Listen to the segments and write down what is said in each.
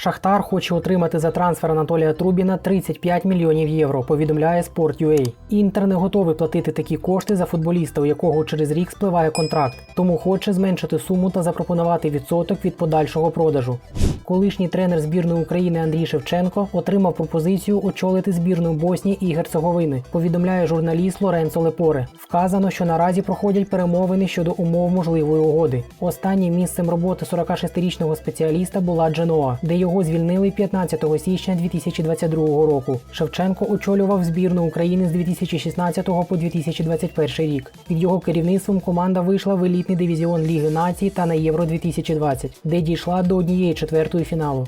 Шахтар хоче отримати за трансфер Анатолія Трубіна 35 мільйонів євро. Повідомляє Sport.ua. Інтер не готовий платити такі кошти за футболіста, у якого через рік спливає контракт, тому хоче зменшити суму та запропонувати відсоток від подальшого продажу. Колишній тренер збірної України Андрій Шевченко отримав пропозицію очолити збірну Боснії і Герцеговини. Повідомляє журналіст Лоренцо Лепоре. Вказано, що наразі проходять перемовини щодо умов можливої угоди. Останнім місцем роботи 46-річного спеціаліста була Дженоа, де його звільнили 15 січня 2022 року. Шевченко очолював збірну України з 2016 по 2021 рік. Під його керівництвом команда вийшла в елітний дивізіон Ліги націй та на Євро 2020, де дійшла до однієї четвертої фіналу.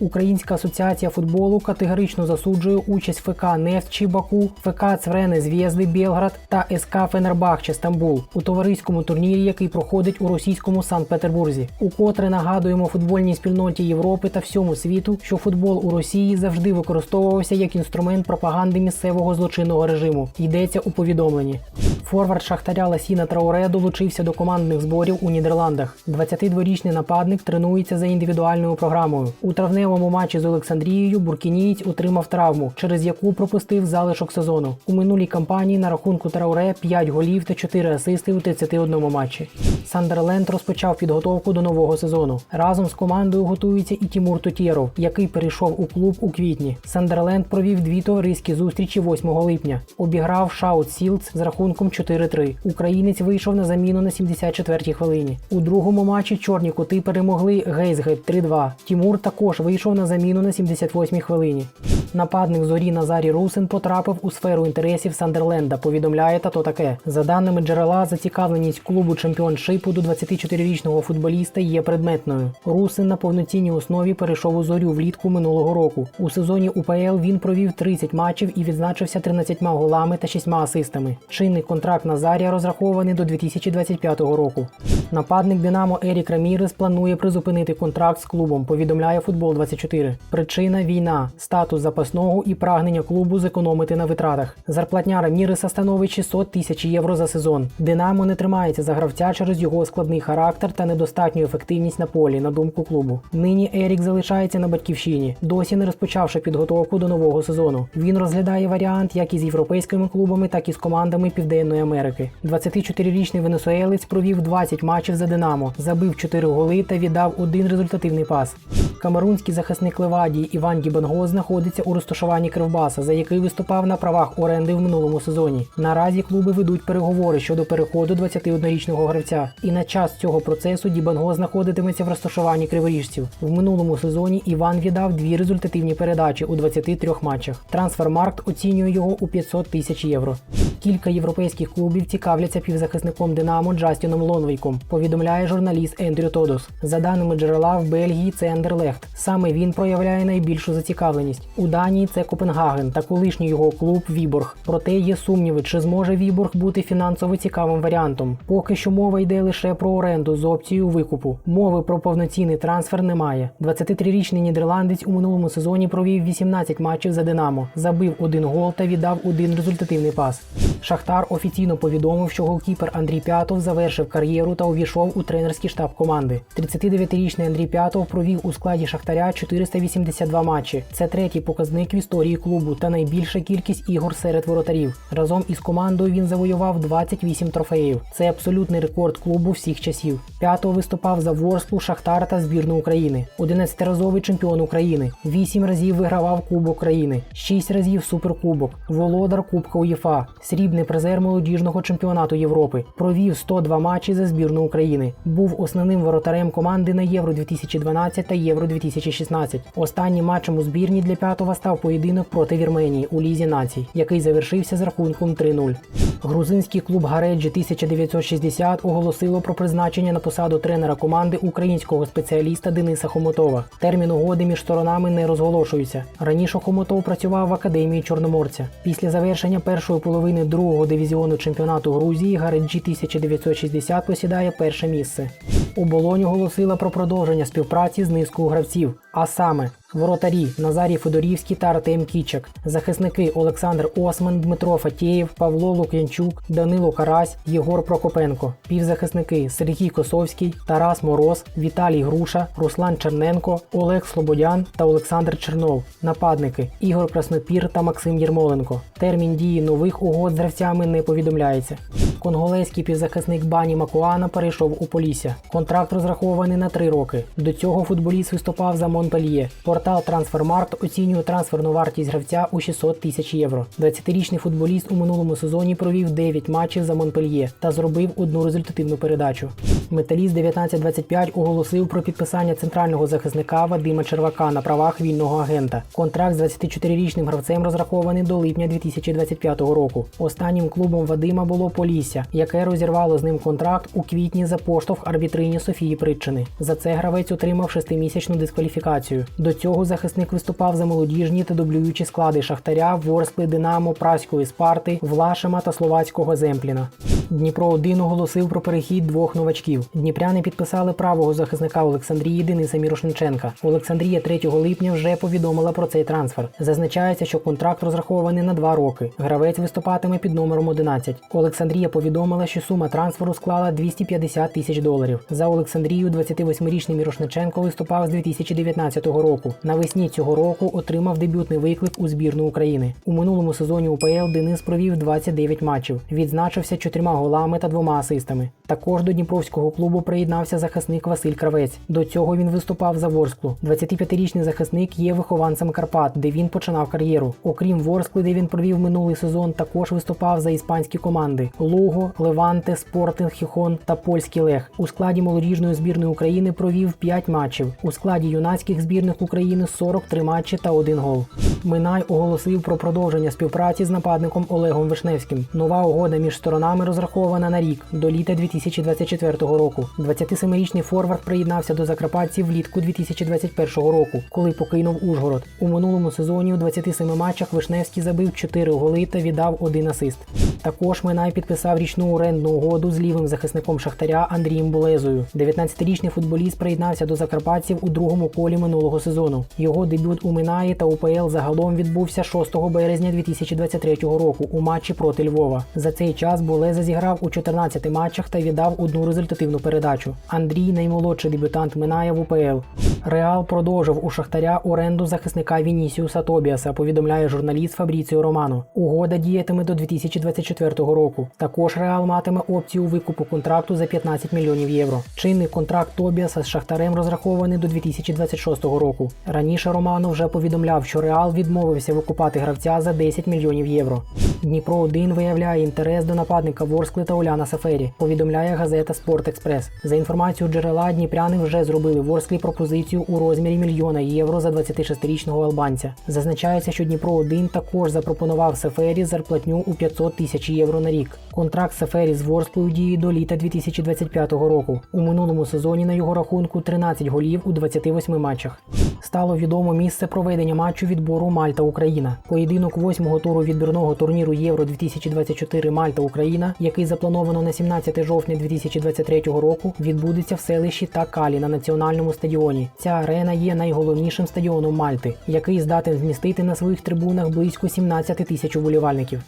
Українська асоціація футболу категорично засуджує участь ФК Нефт чи Баку, ФК Цврени Зв'єзди Білград та СК Фенербахче Стамбул у товариському турнірі, який проходить у російському Санкт-Петербурзі. Укотре нагадуємо футбольній спільноті Європи та всьому світу, що футбол у Росії завжди використовувався як інструмент пропаганди місцевого злочинного режиму. Йдеться у повідомленні. Форвард Шахтаря Ласіна Трауре долучився до командних зборів у Нідерландах. 22-річний нападник тренується за індивідуальною програмою. У травневому матчі з Олександрією Буркінієць отримав травму, через яку пропустив залишок сезону. У минулій кампанії на рахунку Трауре 5 голів та 4 асисти у 31 матчі. Сандерленд розпочав підготовку до нового сезону. Разом з командою готується і Тімур Тотєров, який перейшов у клуб у квітні. Сандерленд провів дві товариські зустрічі 8 липня. Обіграв Шаут Сілдс з рахунком 4-3. Українець вийшов на заміну на 74-й хвилині. У другому матчі чорні коти перемогли Гейсгейт 3-2. Тімур також вийшов на заміну на 78-й хвилині. Нападник зорі Назарі Русин потрапив у сферу інтересів Сандерленда. Повідомляє тато таке. За даними джерела, зацікавленість клубу чемпіоншипу до 24-річного футболіста є предметною. Русин на повноцінній основі перейшов у зорю влітку минулого року. У сезоні УПЛ він провів 30 матчів і відзначився 13 голами та 6 асистами. Чинний контракт Назарія розрахований до 2025 року. Нападник Динамо Ерік Рамірес планує призупинити контракт з клубом. Повідомляє Футбол 24 Причина війна, статус запасного і прагнення клубу зекономити на витратах. Зарплатня Раміреса становить 600 тисяч євро за сезон. Динамо не тримається за гравця через його складний характер та недостатню ефективність на полі, на думку клубу. Нині Ерік залишається на батьківщині, досі не розпочавши підготовку до нового сезону. Він розглядає варіант як із європейськими клубами, так і з командами Південної Америки. 24-річний венесуелець провів 20 матчів за Динамо, забив 4 голи та віддав один результативний пас. Камерунський захисник Левадії Іван Дібанго знаходиться у розташуванні Кривбаса, за який виступав на правах оренди в минулому сезоні. Наразі клуби ведуть переговори щодо переходу 21-річного гравця. І на час цього процесу Дібанго знаходитиметься в розташуванні криворіжців. В минулому сезоні Іван віддав дві результативні передачі у 23 матчах. Трансфермаркт оцінює його у 500 тисяч євро. Кілька європейських клубів цікавляться півзахисником Динамо Джастіном Лонвейком, повідомляє журналіст Ендрю Тодос. За даними джерела, в Бельгії це Андерлехт. Саме він проявляє найбільшу зацікавленість. У Данії це Копенгаген та колишній його клуб Віборг. Проте є сумніви, чи зможе Віборг бути фінансово цікавим варіантом. Поки що мова йде лише про оренду з опцією викупу. Мови про повноцінний трансфер немає. 23-річний нідерландець у минулому сезоні провів 18 матчів за Динамо, забив один гол та віддав один результативний пас. Шахтар офіційно повідомив, що голкіпер Андрій П'ятов завершив кар'єру та увійшов у тренерський штаб команди. 39-річний Андрій П'ятов провів у складі Шахтаря 482 матчі. Це третій показник в історії клубу та найбільша кількість ігор серед воротарів. Разом із командою він завоював 28 трофеїв. Це абсолютний рекорд клубу всіх часів. П'ятого виступав за Ворслу, Шахтар та збірну України. 11-разовий чемпіон України. 8 разів вигравав Кубок країни, 6 разів Суперкубок, володар Кубка УЄФА, срібний призер молодіжного чемпіонату Європи. Провів 102 матчі за збірну України. Був основним воротарем команди на Євро 2012 та Євро 2016. Останнім матчем у збірні для п'ятого став поєдинок проти Вірменії у Лізі націй, який завершився з рахунком 3-0. Грузинський клуб Гареджі 1960 оголосило про призначення на посаду тренера команди українського спеціаліста Дениса Хомотова. Термін угоди між сторонами не розголошується. Раніше Хомотов працював в академії Чорноморця. Після завершення першої половини другого дивізіону чемпіонату Грузії Гареджі 1960 посідає перше місце. Оболонь оголосила про продовження співпраці з низкою гравців, а саме воротарі Назарій Федорівський та Артем Кічак, захисники Олександр Осман, Дмитро Фатєєв, Павло Лук'янчук, Данило Карась, Єгор Прокопенко, півзахисники Сергій Косовський, Тарас Мороз, Віталій Груша, Руслан Черненко, Олег Слободян та Олександр Чернов, нападники Ігор Краснопір та Максим Єрмоленко. Термін дії нових угод з гравцями не повідомляється. Конголезький півзахисник Бані Макуана перейшов у Полісся. Контракт розрахований на три роки. До цього футболіст виступав за Монпельє. Портал Трансфермаркт оцінює трансферну вартість гравця у 600 тисяч євро. 20-річний футболіст у минулому сезоні провів 9 матчів за Монпельє та зробив одну результативну передачу. Металіст 1925 оголосив про підписання центрального захисника Вадима Червака на правах вільного агента. Контракт з 24-річним гравцем розрахований до липня 2025 року. Останнім клубом Вадима було Полісся, яке розірвало з ним контракт у квітні за поштовх арбітрині Софії Притчини. За це гравець отримав шестимісячну дискваліфікацію. До цього захисник виступав за молодіжні та дублюючі склади Шахтаря, Ворскли, Динамо, Праської Спарти, Влашима та Словацького Земпліна. Дніпро 1 оголосив про перехід двох новачків. Дніпряни підписали правого захисника Олександрії Дениса Мірошниченка. Олександрія 3 липня вже повідомила про цей трансфер. Зазначається, що контракт розрахований на два роки. Гравець виступатиме під номером 11. Олександрія повідомила, що сума трансферу склала 250 тисяч доларів. За Олександрію 28-річний Мірошниченко виступав з 2019 року. Навесні цього року отримав дебютний виклик у збірну України. У минулому сезоні УПЛ Денис провів 29 матчів. Відзначився чотирма голами та двома асистами. Також до Дніпровського клубу приєднався захисник Василь Кравець. До цього він виступав за Ворсклу. 25-річний захисник є вихованцем Карпат, де він починав кар'єру. Окрім Ворскли, де він провів минулий сезон, також виступав за іспанські команди: Луго, Леванте, Спортинг, Хіхон та Польський Лех. У складі молодіжної збірної України провів 5 матчів. У складі юнацьких збірних України 43 матчі та 1 гол. Минай оголосив про продовження співпраці з нападником Олегом Вишневським. Нова угода між сторонами розрахована на рік до літа 2024 року. 27-річний форвард приєднався до закарпатців влітку 2021 року, коли покинув Ужгород. У минулому сезоні у 27 матчах Вишневський забив 4 голи та віддав один асист. Також Минай підписав річну орендну угоду з лівим захисником Шахтаря Андрієм Булезою. 19-річний футболіст приєднався до закарпатців у другому колі минулого сезону. Його дебют у Минаї та УПЛ загалом відбувся 6 березня 2023 року у матчі проти Львова. За цей час Булеза зіграв у 14 матчах та віддав одну результативну передачу. Андрій наймолодший дебютант Миная в УПЛ. Реал продовжив у Шахтаря оренду захисника Вінісіуса Тобіаса, повідомляє журналіст Фабріціо Романо. Угода діятиме до 2024 року. Також Реал матиме опцію викупу контракту за 15 мільйонів євро. Чинний контракт Тобіаса з Шахтарем розрахований до 2026 року. Раніше Романо вже повідомляв, що Реал відмовився викупати гравця за 10 мільйонів євро. Дніпро 1 виявляє інтерес до нападника Ворскли та Уляна Сафері, повідомляє газета Спорт Експрес. За інформацією джерела, дніпряни вже зробили Ворсклі пропозицію у розмірі мільйона євро за 26-річного албанця. Зазначається, що Дніпро 1 також запропонував Сафері зарплатню у 500 тисяч євро на рік. Контракт Сафері з Ворсклою діє до літа 2025 року. У минулому сезоні на його рахунку 13 голів у 28 матчах. Стало відомо місце проведення матчу відбору Мальта-Україна. Поєдинок восьмого туру відбірного турніру Євро 2024 Мальта-Україна, який заплановано на 17 жовтня 2023 року, відбудеться в селищі Такалі на національному стадіоні. Ця арена є найголовнішим стадіоном Мальти, який здатен вмістити на своїх трибунах близько 17 тисяч уболівальників.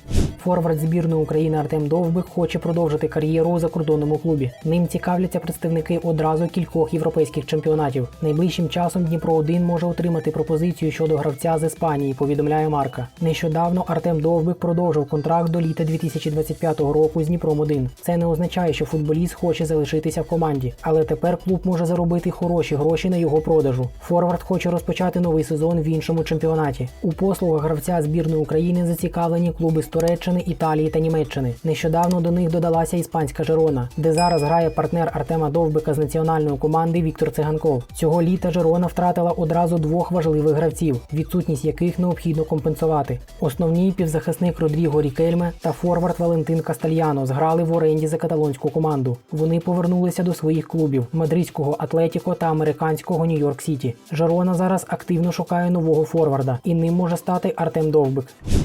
Форвард збірної України Артем Довбик хоче продовжити кар'єру у закордонному клубі. Ним цікавляться представники одразу кількох європейських чемпіонатів. Найближчим часом Дніпро 1 може отримати пропозицію щодо гравця з Іспанії. Повідомляє Марка. Нещодавно Артем Довбик продовжив контракт до літа 2025 року з Дніпром 1 Це не означає, що футболіст хоче залишитися в команді, але тепер клуб може заробити хороші гроші на його продажу. Форвард хоче розпочати новий сезон в іншому чемпіонаті. У послугах гравця збірної України зацікавлені клуби з Туреччини, Італії та Німеччини. Нещодавно до них додалася іспанська Жерона, де зараз грає партнер Артема Довбика з національної команди Віктор Циганков. Цього літа Жерона втратила одразу двох важливих гравців, відсутність яких необхідно компенсувати. Основні півзахисник Родріго Рікельме та форвард Валентин Кастальяно зграли в оренді за каталонську команду. Вони повернулися до своїх клубів мадридського Атлетіко та американського Нью-Йорк Сіті. Жерона зараз активно шукає нового форварда, і ним може стати Артем Довбик.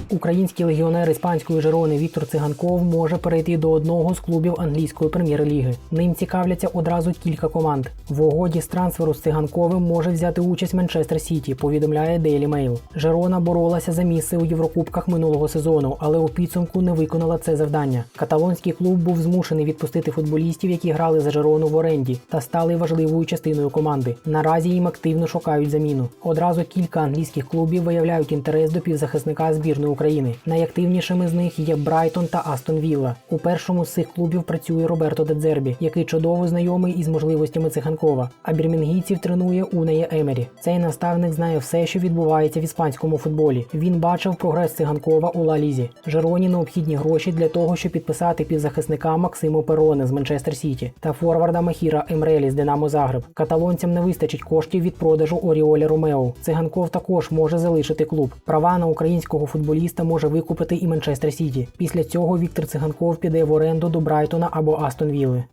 Український легіонер іспанської Жерони Віктор Циганков може перейти до одного з клубів англійської прем'єр-ліги. Ним цікавляться одразу кілька команд. В угоді з трансферу з Циганковим може взяти участь Манчестер Сіті, повідомляє Daily Mail. Жерона боролася за місце у Єврокубках минулого сезону, але у підсумку не виконала це завдання. Каталонський клуб був змушений відпустити футболістів, які грали за Жерону в оренді, та стали важливою частиною команди. Наразі їм активно шукають заміну. Одразу кілька англійських клубів виявляють інтерес до півзахисника збірної України. Найактивнішими з них є Брайтон та Астон Вілла. У першому з цих клубів працює Роберто Дедзербі, який чудово знайомий із можливостями Циганкова. А бірмінгійців тренує Унея Емері. Цей наставник знає все, що відбувається в іспанському футболі. Він бачив прогрес Циганкова у Ла Лізі. Жероні необхідні гроші для того, щоб підписати півзахисника Максимо Пероне з Манчестер Сіті та форварда Махіра Емрелі з Динамо Загреб. Каталонцям не вистачить коштів від продажу Оріоля Ромео. Циганков також може залишити клуб. Права на українського футболіста може викупити і Манчестер Сіті. Після цього Віктор Циганков піде в оренду до Брайтона або Астон Вілли.